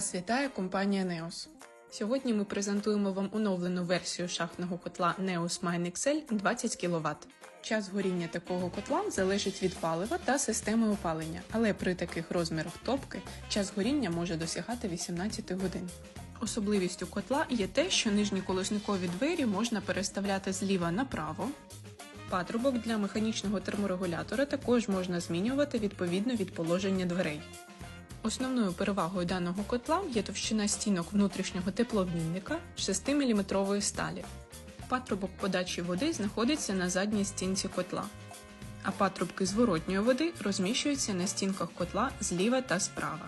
Вас вітає компанія Neos. Сьогодні ми презентуємо вам оновлену версію шахтного котла Neos Mine XL 20 кВт. Час горіння такого котла залежить від палива та системи опалення, але при таких розмірах топки час горіння може досягати 18 годин. Особливістю котла є те, що нижні колесникові двері можна переставляти зліва направо. Патрубок для механічного терморегулятора також можна змінювати відповідно від положення дверей. Основною перевагою даного котла є товщина стінок внутрішнього теплообмінника 6-мм сталі. Патрубок подачі води знаходиться на задній стінці котла, а патрубки зворотньої води розміщуються на стінках котла зліва та справа.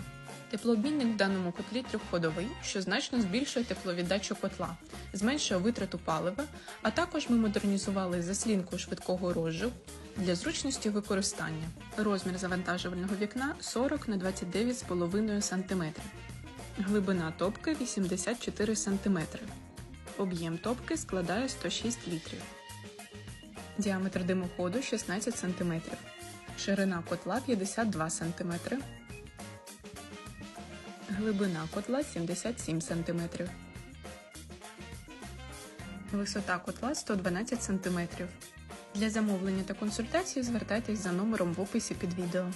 Теплообмінник в даному котлі трьохходовий, що значно збільшує тепловіддачу котла, зменшує витрату палива, а також ми модернізували заслінку швидкого розживу для зручності використання. Розмір завантажувального вікна 40 на 29,5 см. Глибина топки 84 см. Об'єм топки складає 106 літрів. Діаметр димоходу 16 см. Ширина котла 52 см. Глибина котла 77 см. Висота котла 112 см. Для замовлення та консультації звертайтесь за номером в описі під відео.